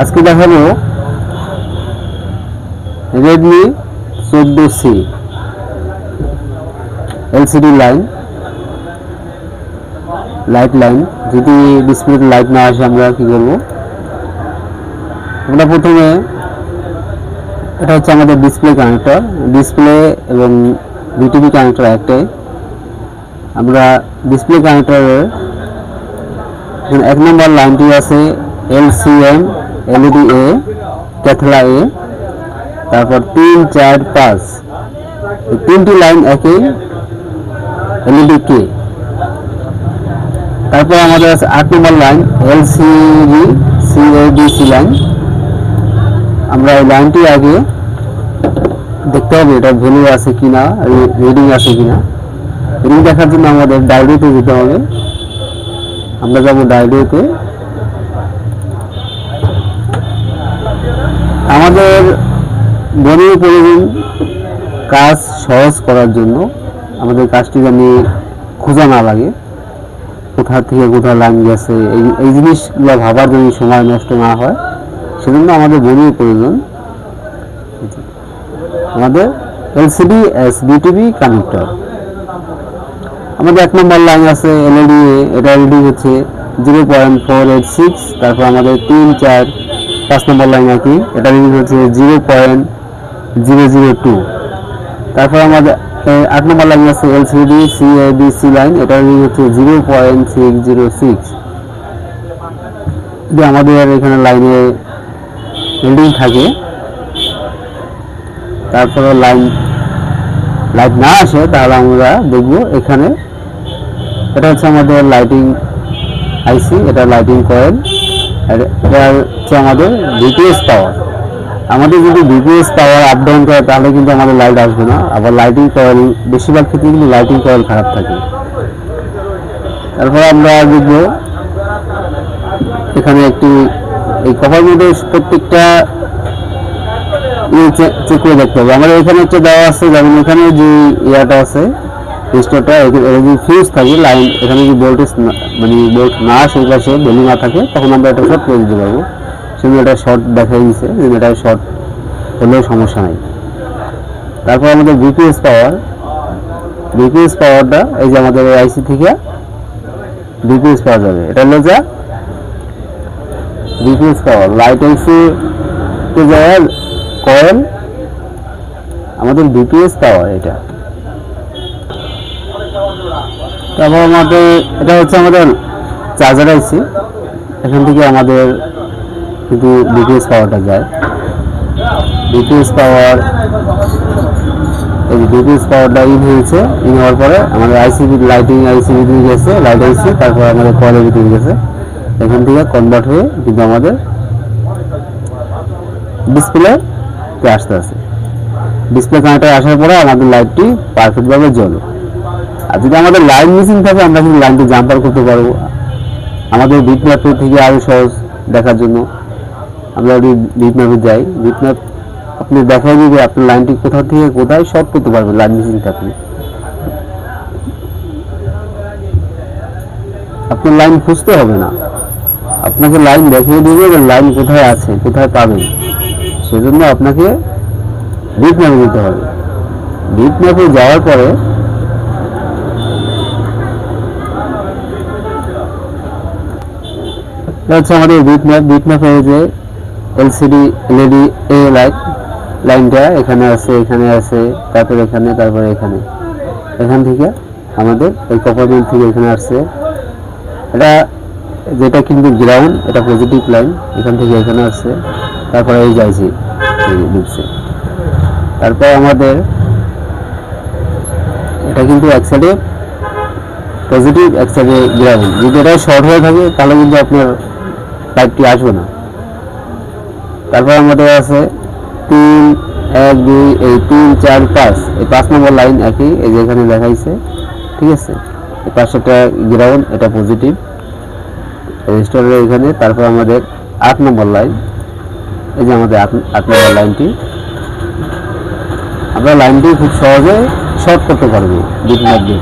আজকে দেখাবো রেডমি চোদ্দ C LCD line light line যদি ডিসপ্লেতে লাইট না আসে, আমরা কি করব? আমরা প্রথমে এটা হচ্ছে আমাদের ডিসপ্লে কানেক্টর ডিসপ্লে এবং বিটিভি কানেক্টর একটাই। আমরা ডিসপ্লে কানেক্টরের এক নম্বর লাইনটি আছে। এলসিএম এলইডি এ ক্যাথলা এ, তারপর তিন, চার, পাঁচ। তিনটি লাইন একই এলইডি কে। তারপর আমাদের আছে আট নম্বর লাইন এলসিডি সিএডিসি লাইন। আমরা এই লাইনটি আগে দেখতে হবে এটা ভ্যালু আছে কিনা রিডিং আছে কিনা। রিডিং দেখার জন্য আমাদের ডায়রিতে যেতে হবে। আমরা যাব ডায়রিতে। আমাদের বনের প্রয়োজন কাজ সহজ করার জন্য আমাদের কাজটি জানি খোঁজা না লাগে। কোথা থেকে কোথা লাইন গেছে, এই এই জিনিসগুলো ভাবার জন্য সময় নষ্ট না হয়। সেজন্য আমাদের বনের প্রয়োজন। আমাদের এলসিডি এস বিটিভি কানেক্টর। আমাদের এক নম্বর লাইন আছে এলইডি, এটা রিডিং হচ্ছে zero point four eight six, তারপর আমাদের তিন চার পাঁচ নম্বর লাইন একই এটা রিডিং হচ্ছে zero point zero zero two তারপর আমাদের আট নম্বর লাইন আছে এলসিডি সি লাইন এটা রিডিং হচ্ছে zero point six zero six যদি আমাদের এখানে লাইনে রিডিং থাকে তারপরে লাইন লাইট না আসে, তাহলে আমরা দেখব এখানে। এটা হচ্ছে আমাদের লাইটিং আইসি এটা লাইটিং কয়েল এটা হচ্ছে আমাদের বিপিএস পাওয়ার আমাদের যদি বিপিএস পাওয়ার আপ ডাউন করে, তাহলে কিন্তু আমাদের লাইট আসবে না। আবার লাইটিং কয়েল বেশিরভাগ ক্ষেত্রে কিন্তু লাইটিং কয়েল খারাপ থাকে। তারপর আমরা দেখব, এখানে একটি, এই কভার মধ্যে প্রত্যেকটা ইয়ে চেক করে দেখতে হবে। আমাদের এখানে হচ্ছে দেওয়া আছে, যেমন এখানে যে ইয়াটা আছে রেজিস্টারটা যদি ফিউজ থাকে লাইন এখানে যদি ভোল্টেজ মানে ভোল্ট না এই পাশে ভ্যালু না থাকে, তখন আমরা এটা শর্ট করে দিতে পারব। সেজন্য এটা শর্ট দেখাই দিচ্ছে যে এটা শর্ট হলেও সমস্যা নাই। তারপর আমাদের বিপিএস পাওয়ার বিপিএস পাওয়ারটা এই যে আমাদের আইসি থেকে বিপিএস পাওয়া যাবে। এটা হলো যা বিপিএস পাওয়ার লাইট আইসি তে যায় কয়েল আমাদের বিপিএস পাওয়ার এটা। তারপর আমাদের, এটা হচ্ছে আমাদের চার্জার আইসি এখান থেকে আমাদের কিন্তু বিপিএস পাওয়ারটা যায়। বিপিএস পাওয়ার, এই বিপিএস পাওয়ারটা ইন হয়েছে, ইন হওয়ার পরে আমাদের আইসিবি লাইটিং আইসিবি দিয়ে গেছে লাইট আইসি তারপর আমাদের কয়েলের ভিতরে গেছে। এখান থেকে কনভার্ট হয়ে কিন্তু আমাদের ডিসপ্লে আসতে আছে। ডিসপ্লে কানেক্টর আসার পরে আমাদের লাইটটি পারফেক্টভাবে জ্বলে। আর যদি আমাদের লাইন মিসিং থাকে, আমরা কিন্তু লাইনটি জাম্পার করতে পারব। আমাদের বিট ম্যাপের থেকে আরও সহজ দেখার জন্য। আমরা যদি বিট ম্যাপে যাই বিট ম্যাপ আপনি দেখাই দিবে আপনার লাইনটি কোথা থেকে কোথায় শর্ট করতে পারবেন লাইন মিসিং থাকলে আপনার লাইন খুঁজতে হবে না। আপনাকে লাইন দেখিয়ে দিবে যে লাইন কোথায় আছে, কোথায় পাবেন। সেজন্য আপনাকে বিট ম্যাপে যেতে হবে। বিট ম্যাপে যাওয়ার পরে হচ্ছে আমাদের বিট ম্যাপ বিট ম্যাপে যে এলসিডি এলইডি এ লাইট লাইনটা এখানে আছে এখানে আছে, তারপর এখানে তারপর এখানে। এখান থেকে আমাদের এই কপারমেন্ট থেকে এখানে আসছে। এটা যেটা কিন্তু গ্রাউন্ড এটা পজিটিভ লাইন এখান থেকে এখানে আসছে, তারপরে এই যাইছি দিচ্ছে। তারপর আমাদের এটা কিন্তু এক সাইডে পজিটিভ এক সাইডে গ্রাউন্ড যদি এটা শর্ট হয়ে থাকে, তাহলে কিন্তু আপনার লাইটটি আসবে না? তারপর আমাদের আছে তিন, এক, দুই, এই তিন, চার, পাঁচ। এই পাঁচ নম্বর লাইন একই, এই যে এখানে দেখাইছে। ঠিক আছে? এই পাঁচটা গ্রাউন্ড এটা পজিটিভ রেজিস্টারের এখানে, তারপর আমাদের আট নম্বর লাইন এই যে আমাদের আট নম্বর লাইনটি আমরা লাইনটি খুব সহজে শর্ট করতে পারব বিট ম্যাপ দিয়ে